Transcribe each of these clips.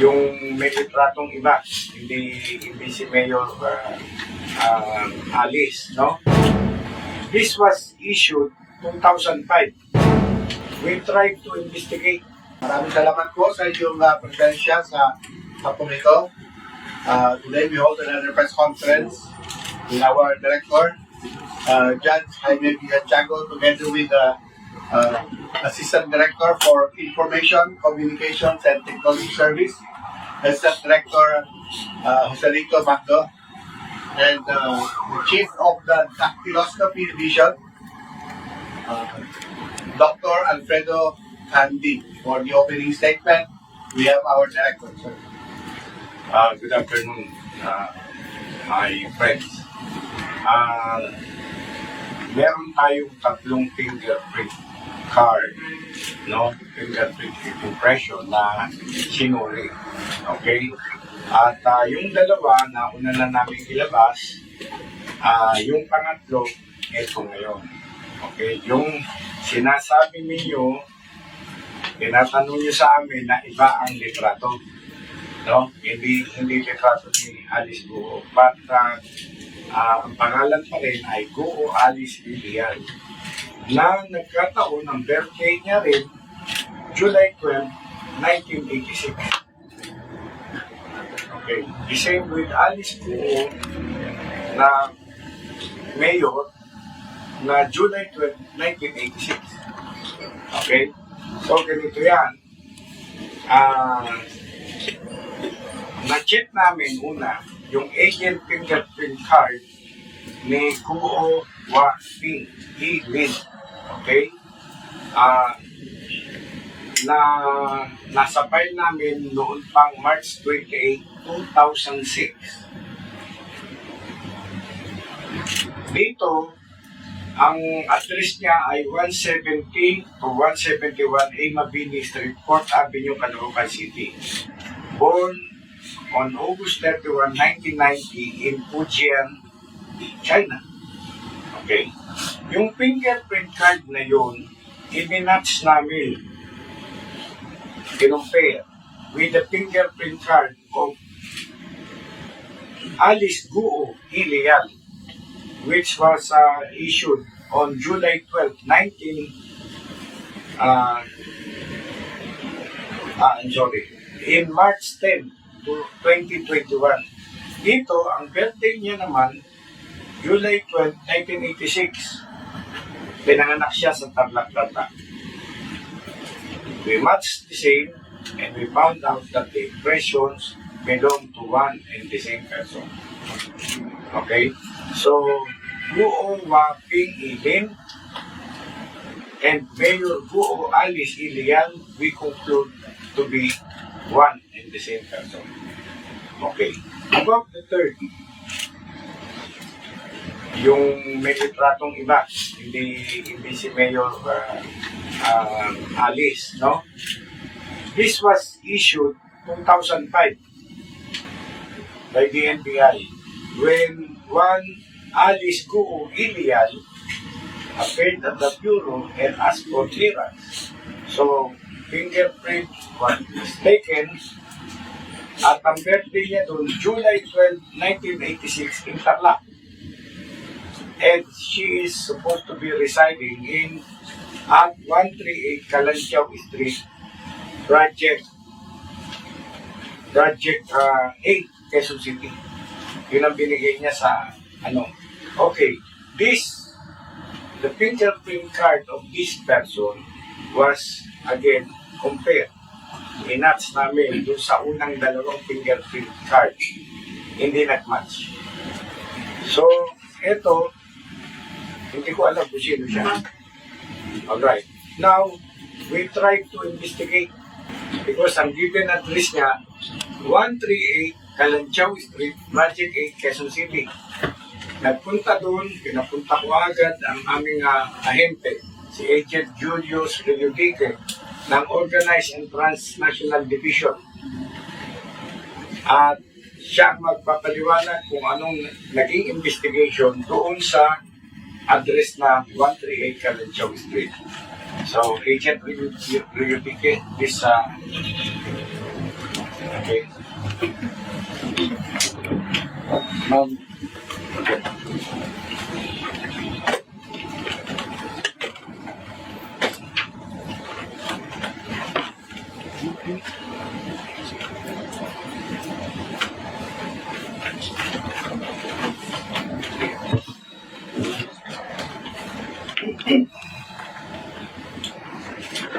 yung may litratong iba, hindi, hindi si Mayor uh, uh, Alice, no? This was issued 2005. We tried to investigate. Maraming salamat po sa inyong uh, presensya sa hapong ito. Uh, today we hold another press conference with our director, uh, Judge Jaime Villanchago, together with the uh, Assistant Director for Information, Communications and Technology Service, Assistant Director uh, Joselito Macdo, and uh, the Chief of the Dactyloscopy Division, uh, Dr. Alfredo Andy. For the opening statement, we have our director, sir. Uh, good afternoon, uh, my friends. Uh, meron tayong tatlong fingerprint card, no? Fingerprint impression na sinuri. Okay? At uh, yung dalawa na una na namin ilabas, ah yung pangatlo, ito ngayon. Okay? Yung sinasabi ninyo, tinatanong nyo sa amin na iba ang litrato no? Hindi hindi litrato ni Alice Guo. But uh, ah, ang pangalan pa rin ay Guo Alice Lilian na nagkataon ang birthday niya rin July 12, 1986. Okay. The same with Alice Guo na mayor na July 12, 1986. Okay? So, ganito yan. Ah, na-check namin una yung agent fingerprint card ni Kuo Wa Ping He Lin. Okay? Ah na nasa file namin noon pang March 28, 2006. Dito, ang address niya ay 170 to 171 A Mabini Street, Port Avenue, Caloocan City. Born on August 31, 1990 in Fujian, China. Okay. Yung fingerprint card na yun, iminatch namin, kinumpare with the fingerprint card of Alice Guo Ilial, which was uh, issued on July 12, 19, uh, ah, I'm sorry, in March 10 to 2021. Dito, ang birthday niya naman, July 12, 1986. Pinanganak siya sa Tarlac, Tarlac. We matched the same and we found out that the impressions belong to one and the same person. Okay? So, Guo Wa Ping Ilin and Mayor Guo Alice Ilian, we conclude to be one and the same person. Okay. About the third, yung may litratong iba, hindi, hindi si Mayor uh, uh, Alice, no? This was issued 2005 by the NBI when one Alice Guo Ilial appeared at the Bureau and asked for clearance. So, fingerprint was taken at ang birthday niya doon, July 12, 1986 in Tarlac. And she is supposed to be residing in at 138 Kalanchaw Street, Project Project uh, 8, Quezon City. Yun ang binigay niya sa ano. Okay, this the fingerprint card of this person was again compared. Inats namin doon sa unang dalawang fingerprint card. Hindi nag-match. So, ito, hindi ko alam kung sino siya. Alright. Now, we tried to investigate because ang given address niya, 138 Kalanchaw Street, Magic 8, Quezon City. Nagpunta doon, pinapunta ko agad ang aming uh, ahente, si Agent Julius Reludique ng Organized and Transnational Division. At siya magpapaliwanag kung anong naging investigation doon sa address na 138 Kalanchaw Street. So, Agent Reludique, this uh, Okay. Ma'am,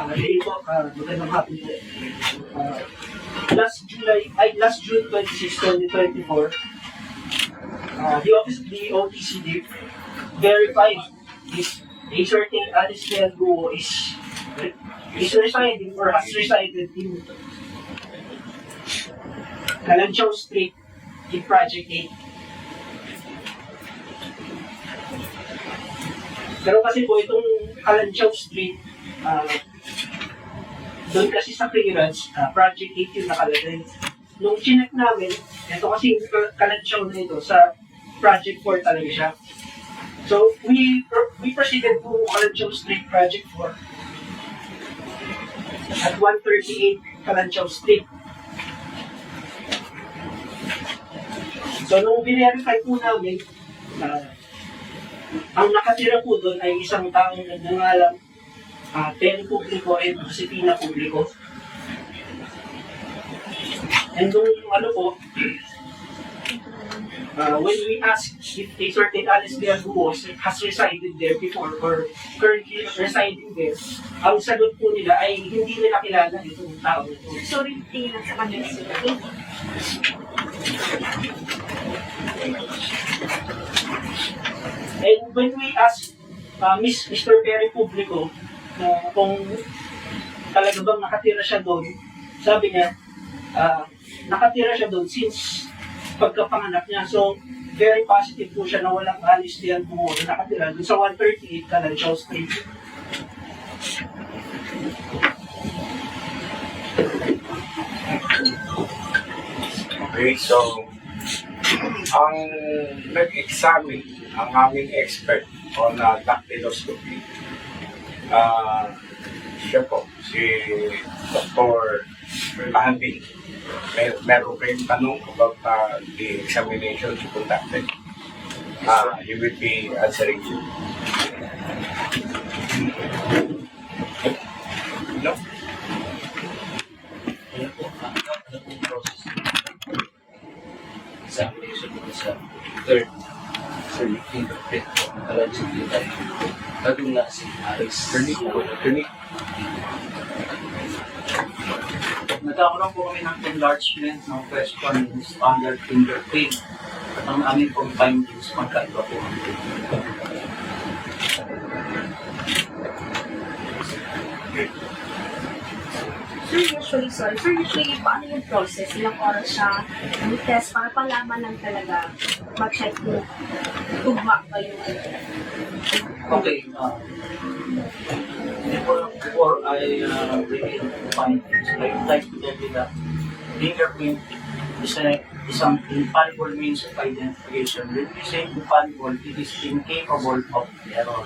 Uh, hey po, uh, magandang hapon po. Uh, last July, ay last June 26, 2024, uh, the office of the OTCD verified this a certain Alice Guo is is residing or has resided in Kalanchaw Street in Project 8. Pero kasi po itong Kalanchaw Street, ah, doon kasi sa clearance, ah, Project 8 yung nakalagay. Nung chinek namin, ito kasi Kalanchaw na ito, sa Project 4 talaga siya. So, we we proceeded to Kalanchaw Street Project 4 at 138 Kalanchaw Street. So, nung verify po namin, ah, ang nakatira po doon ay isang taong nagngangalang uh, Pen Publico at Josefina Publico. And nung ano po, uh, when we asked if a certain Alice Diaguo has resided there before or currently residing there, ang sagot po nila ay hindi nila kilala itong tao. Sorry, tingin lang sa kanila sila. And when we asked uh, Miss, Mr. Perry Publico na kung talaga bang nakatira siya doon, sabi niya, uh, nakatira siya doon since pagkapanganak niya. So, very positive po siya na walang alis diyan po na nakatira doon sa 138 Kalanchaw Street. Okay, so, ang nag-examine, ang aming expert on uh, dactyloscopy, ah siya po, si Dr. Lahanding. May, meron kayong tanong about uh, the examination she conducted. Uh, he will be answering you. No? ano ano, ano? Examination po sa third sa fingerprint po. Alam sa tayo. Bagong na si Alice. Attorney, attorney. Nagkakaroon po kami ng enlargement ng question ng standard fingerprint. At ang aming pong findings, magkaiba po ang Sir, usually, sorry, sir, usually, paano yung process? Ilang oras siya test para palaman lang talaga mag-check kung tugma ba yung. Okay. Uh, before, before I uh, reveal findings, I would like to tell you that fingerprint is, a, is an infallible means of identification. When we say infallible, it is incapable of error.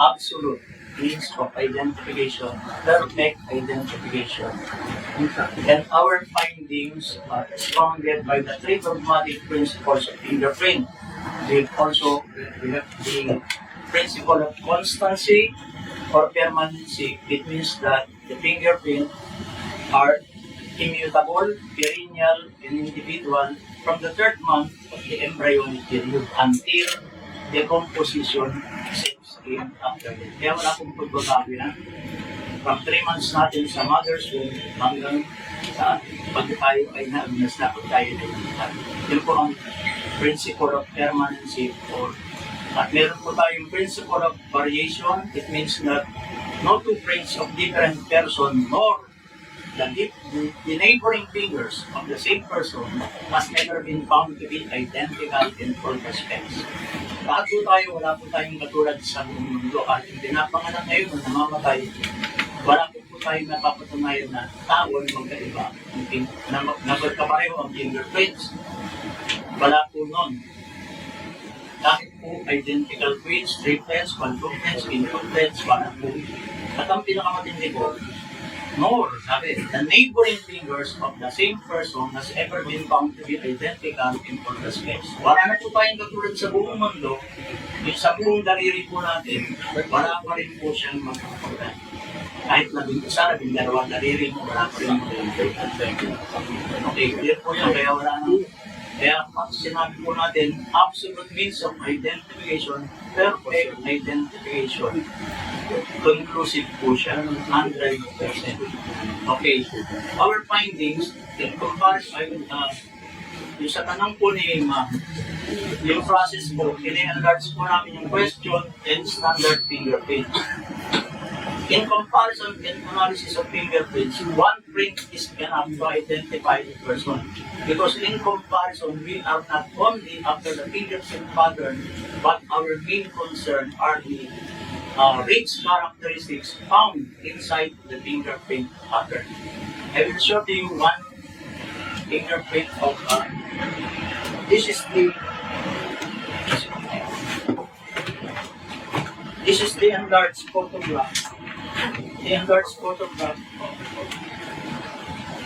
Absolute means of identification, perfect identification. And our findings are founded by the three dogmatic principles of fingerprint. They also we have the principle of constancy or permanency. It means that the fingerprint are immutable, perennial, and individual from the third month of the embryonic period until decomposition sets in after that. Kaya wala akong pagbabago yan. From 3 months natin sa mother's womb hanggang sa pag tayo ay naabinas na pag tayo na. Yun po ang principle of permanency or at meron po tayong principle of variation. It means that no two prints of different person nor the, the, neighboring fingers of the same person must never been found to be identical in all respects. Lahat po tayo, wala po tayong katulad sa mundo. At yung pinapanganak ngayon na namamatay, wala po po tayong napapatunayan na tao ay magkaiba. Na, na magkapareho ang fingerprints. Wala po nun. Kahit po identical twins, triplets, quadruplets, quintuplets, po. At ang pinakamatindi po, nor the neighboring fingers of the same person has ever been found to be identical in all respects. Wala na po tayong katulad sa buong mundo, yung sa buong daliri po natin, wala pa rin po siyang magkakapagdan. Kahit labing isa, labing dalawang daliri wala pa rin magkakapagdan. Okay, clear po yun, kaya wala na. Pag sinabi po natin, absolute means of identification, perfect identification conclusive po siya, 100%. Okay. Our findings, in comparison, uh, yung sa tanong po ni ma'am, yung process po, ini-enlarge po namin yung question and standard fingerprint. In comparison and analysis of fingerprints, one print is enough to identify the person. Because in comparison, we are not only after the fingerprint pattern, but our main concern are the uh, rich characteristics found inside the fingerprint pattern. I will show to you one fingerprint of uh, this is the this is the enlarged photograph. Enlarged photograph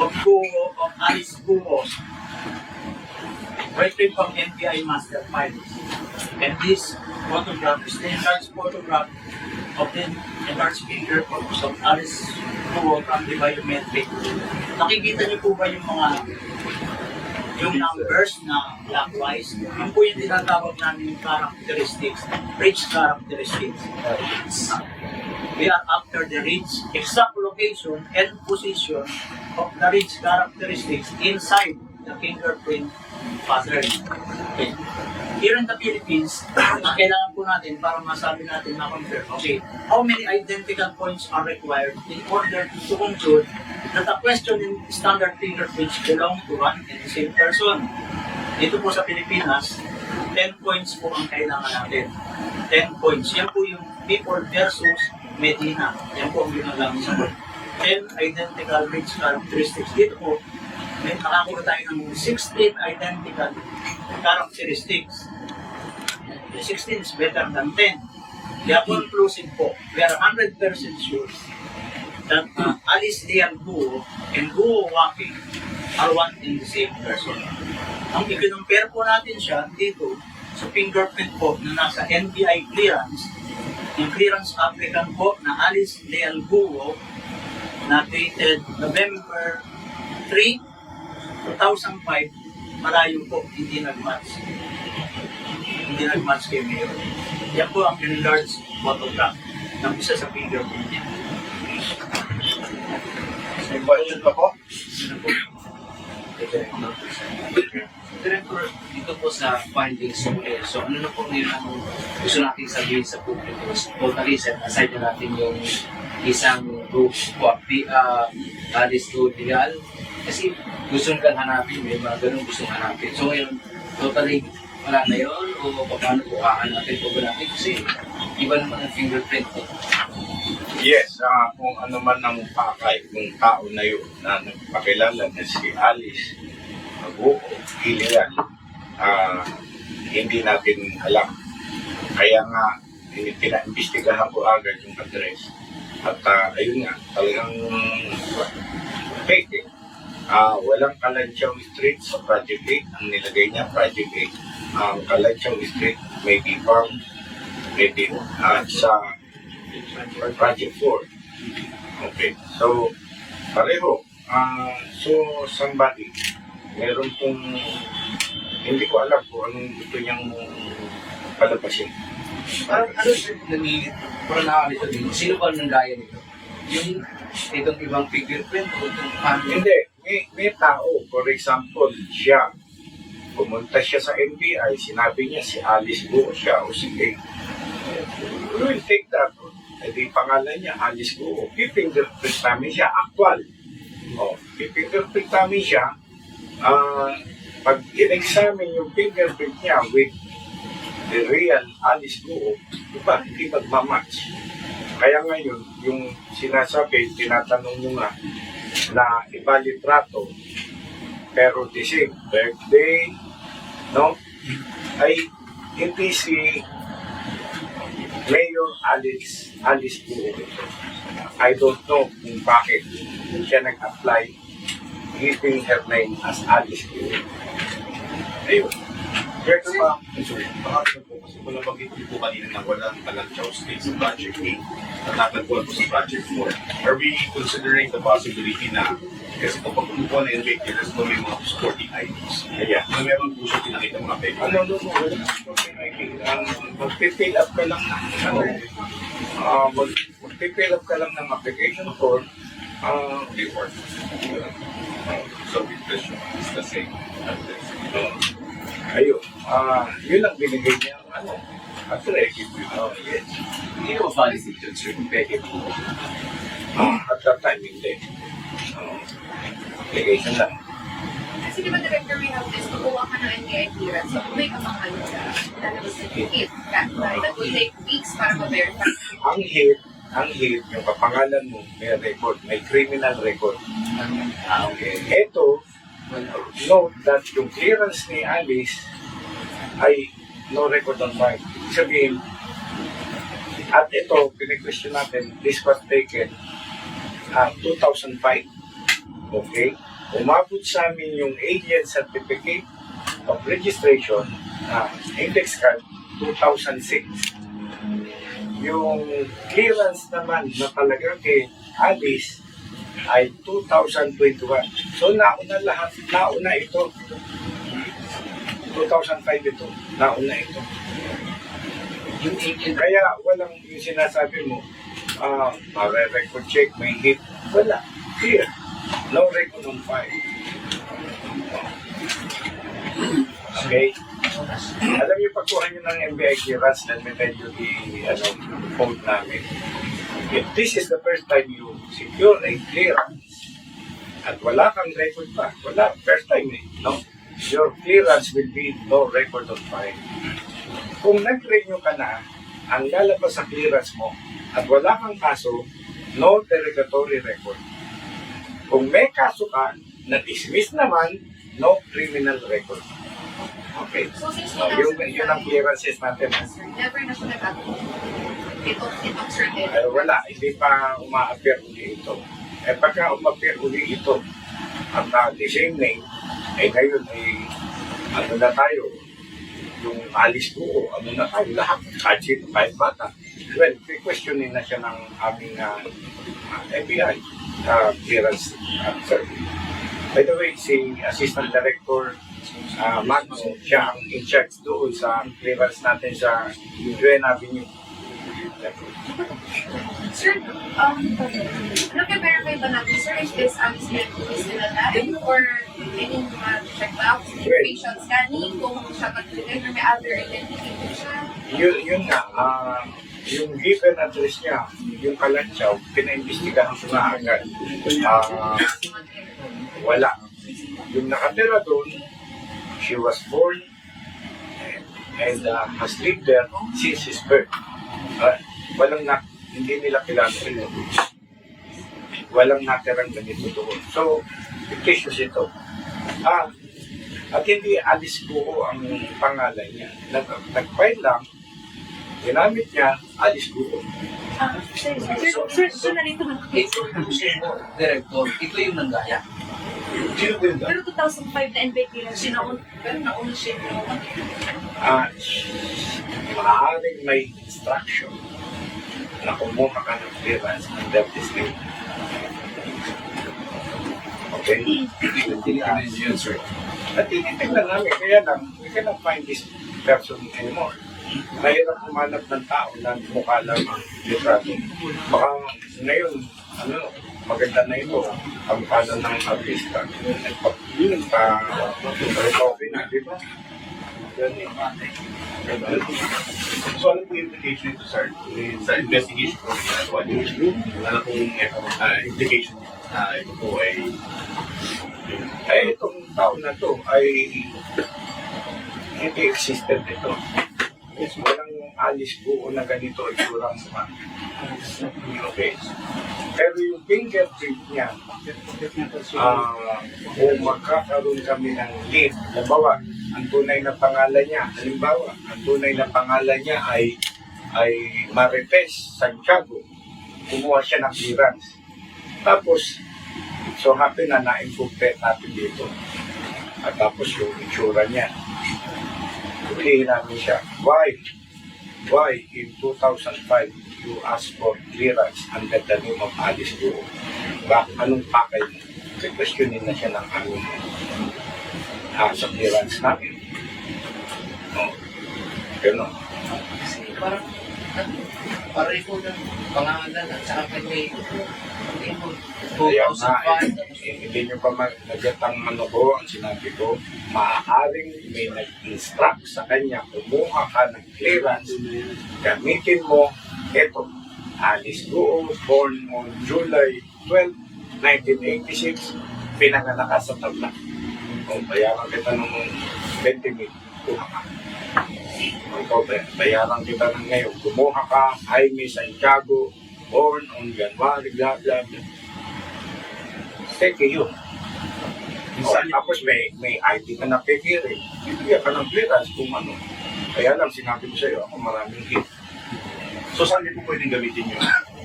of Guo of Alice Guo. Right from NBI master files. And this photograph is the enlarged photograph of the enlarged finger photos of Alice Guo from the biometric. Nakikita niyo po ba yung mga yung numbers na clockwise? Yun po yung tinatawag namin yung characteristics, rich characteristics. Are after the rich exact location and position of the rich characteristics inside the fingerprint pattern. Okay. Here in the Philippines, ang kailangan po natin para masabi natin na compare, okay, how many identical points are required in order to conclude that the question in standard fingerprints belong to one and the same person? Dito po sa Pilipinas, 10 points po ang kailangan natin. 10 points. Yan po yung people versus Medina. Yan po ang ginagamit sa word. 10 identical rich characteristics. Dito po, may nakakuha tayo ng 16 identical characteristics. The 16 is better than 10. Kaya conclusive po, we are 100% sure that uh, Alice Lian Guo and Guo Waki are one and the same person. Ang ikinumpare po natin siya dito sa fingerprint po na nasa NBI clearance, yung clearance applicant po na Alice Leal Guo na dated November 3, 2005, malayo po, hindi nag-match. Hindi nag-match kay Mayor. Yan po ang enlarged photograph ng isa sa fingerprint niya. May question pa po? Director, dito po sa findings ng eh, so ano na po ngayon ang gusto natin sabihin sa publiko? Totally set aside na natin yung isang group copy, uh, Alice Go Legal. Kasi gusto nang hanapin, may mga ganun gusto hanapin. So ngayon, totally wala na yun o paano po kahanapin po ba natin? Kasi iba naman ang fingerprint ko. Yes, ah, kung ano man ang pakay, kung tao na yun na nagpakilala na si Alice Maguo, illegal, ah, hindi natin alam. Kaya nga, eh, pinaimbestigahan ko agad yung address. At ah, ayun nga, talagang fake. Ah, walang Kalanchaw Street sa Project 8. Ang nilagay niya, Project 8. Ang Kalanchaw Street may be found maybe ah, sa Project 4. Okay. So, pareho. Ah, so, somebody, meron pong, hindi ko alam kung anong gusto niyang palabasin. Parang ano siya nangingit, parang nakakalito din. Sino ba nang gaya nito? Yung itong ibang fingerprint o itong family? Hindi. May, may tao, for example, siya, pumunta siya sa NBI, sinabi niya si Alice Guo siya o si Kate. We will take that. Eh di pangalan niya, Alice Guo. Pifingerprint namin siya, actual. O, pifingerprint namin siya. Ah, pag in-examine yung fingerprint niya with the real Alice Guo, diba, hindi magmamatch. Kaya ngayon, yung sinasabi, tinatanong nyo nga, na iba pero the same birthday, no? Ay hindi si Mayor Alice, Alice Buo. I don't know kung bakit siya nag-apply giving her name as Alice Buo. Ayun. Kaya I'm sorry, ano po, kasi kung nabanggit niyo po kanina na walang Kalanchaw State sa Project 8 at natagpuan po sa Project 4, are we considering the possibility na kasi kung pag kumukuha na yung regulars po may mga supporting IDs. Yeah. Na meron po siya pinakita mga peke. ano no, no, wala supporting ID. Ang mag-fill up ka lang ng ano, ah, mag- mag-fill up ka lang ng application form, ah, report. So the question is the same. Uh, ayun, ah, yun ang binigay niya, ano, at record yun. Oh, yes. Hindi ko validate yun, sir, kung peke po. Ah, at that time, hindi. Uh, application lang. Kasi di ba director, we have this, kukuha ka ng NBI clearance. So, kung may kamangal ka, lalabas na yung hit. That, will take weeks para ma-verify. Ang hit, ang hit, yung kapangalan mo, may record, may criminal record. Ah, okay. Ito, note that yung clearance ni Alice ay no record on file. Ibig Sabihin, at ito, pinag-question natin, this was taken uh, 2005. Okay? Umabot sa amin yung alien certificate of registration, uh, index card, 2006. Yung clearance naman na talaga kay Alice ay 2021. So nauna lahat, nauna ito. 2005 ito, nauna ito. Yung Kaya walang yung sinasabi mo, ah, record check, may hit. Wala. Here. On file. Okay? Alam niyo, pagkuha niyo ng MBI clearance, let me tell you the ano, code namin. If this is the first time you secure a clearance, at wala kang record pa, wala, first time eh, no? Your clearance will be no record on file. Kung nag-renew ka na, ang lalabas sa clearance mo, at wala kang kaso, no derogatory record. Kung may kaso ka, na-dismiss naman, no criminal record. Okay. So, since So, yun, yun ang clearances natin. Sir, never na siya. Ito, itong certain. Ay, wala, hindi pa uma-appear uli ito. Eh, pagka uma-appear uli ito, at uh, the same name, eh ngayon, eh, ano na tayo, yung alis ko, ano na tayo, lahat, kahit sino, kahit bata. Well, questionin na siya ng aming uh, FBI uh, clearance officer. By the way, si Assistant Director uh, Magno, siya ang in charge doon sa clearance natin sa UN Avenue. Sir, um, nag-verify ba natin, sir, if this Alice Bento is still alive or any mga check out, patient scanning, kung siya pag-deliver, may other siya. yun, yun nga, ah, yung given address niya, yung kalantsaw, pinaimbestigahan ko na agad. Ah, wala. Yung nakatira doon, she was born and, and uh, has lived there since his birth. Ah, walang na, hindi nila kilala rin. Walang natirang ganito doon. So, fictitious ito. Ah, at hindi Alice Buo ang pangalan niya. Nag, nag-file lang, ginamit niya, Alice Buo. Ah, sir, sir, sir, sir, narito lang. ito yung director, ito yung nanggaya. Sino din Pero 2005 na NBI clearance, sinaun, Pero nauna siya yung Ah, maaaring may instruction na kumuha ka ng clearance under this name. Okay? Tinitingnan yun, sir. At tinitignan namin, kaya lang, we cannot find this person anymore. Mahirap humanap ng tao na mukha lang ang litrato. Baka ngayon, ano, maganda na ito, ang pala ng artista. Yun, pa, recovery na, di ba? Ganun. So ano po implication nito, sir? Sa investigation po ng ginagawa niyo? Ano pong uh, implication na ito po ay Eh, itong taon na to ay hindi existent ito. Walang alis buo na ganito itsura sa Okay. Pero yung fingerprint niya, ah kung magkakaroon kami ng lead, halimbawa, ang tunay na pangalan niya, halimbawa, ang tunay na pangalan niya ay ay Marites Santiago. Kumuha siya ng clearance. Tapos, so happy na na-incorporate natin dito. At tapos yung itsura niya. Hulihin namin siya. Why? Why in 2005 you ask for clearance under the name of Alice Duo? Ba, anong pakay mo? Questionin na siya ng aming ah, sa clearance namin. No. Ganun. Kasi parang, ano, pareho ng pangalan at saka may Kaya nga, 2005. eh, hindi nyo pa ma- nagatang ano ang sinabi ko, maaaring may nag-instruct sa kanya, kumuha ka ng clearance, gamitin mo, eto, Alice Guo, born on July 12, 1986, pinanganak ka sa tabla. Kung bayaran kita ng 20 mil, kuha ka. Bay- bayaran kita ng ngayon. Kumuha ka, Jaime Santiago, born on January, blah, blah, blah. Teke yun. O, tapos may, may ID ka na pekiri. Bibigyan ka ng clearance kung ano. Kaya lang, sinabi ko sa'yo, ako maraming hit. So saan niyo po pwedeng gamitin yun?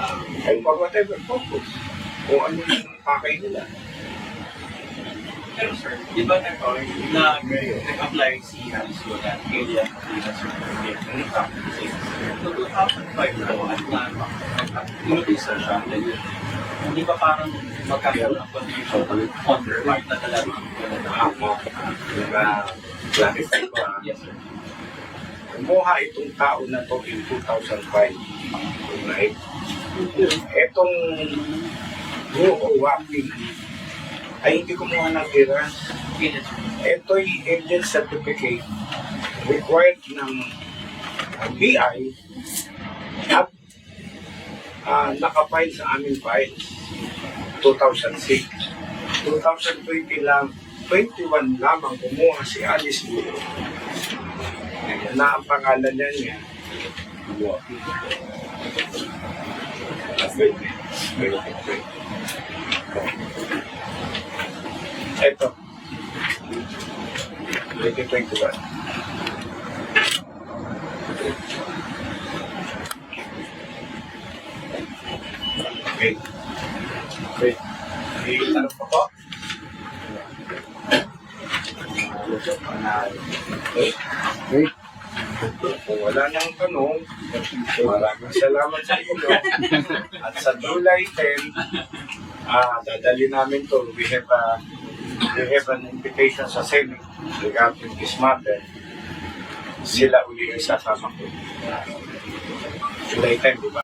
Ay, for whatever purpose. Kung ano yung pakay nila. Pero sir, di ba na na nag-apply si Alice Yoda, alien clearance certificate, and it happened So 2005 na at na inubisa siya. Hindi ba parang magkakaroon ng confusion on their part na talaga Ako, na clarify ko ah. Yes, sir. Kumuha itong tao na to in 2005. Right? Etong buo walking ay hindi kumuha ng sir. Ito'y agent certificate required ng uh, BI at uh, nakapile sa aming files 2006. 2020 lang, 21 lamang kumuha si Alice Gulo. Na ang pangalan niya niya. Ito. 2021. Okay. Okay. May tanong pa po? Okay. Okay. Kung wala nang tanong, maraming salamat sa inyo. At sa July 10, ah, dadali namin to. We have a we have an invitation sa Senate regarding this matter. Sila uli ang sasama ko. July 10, di ba?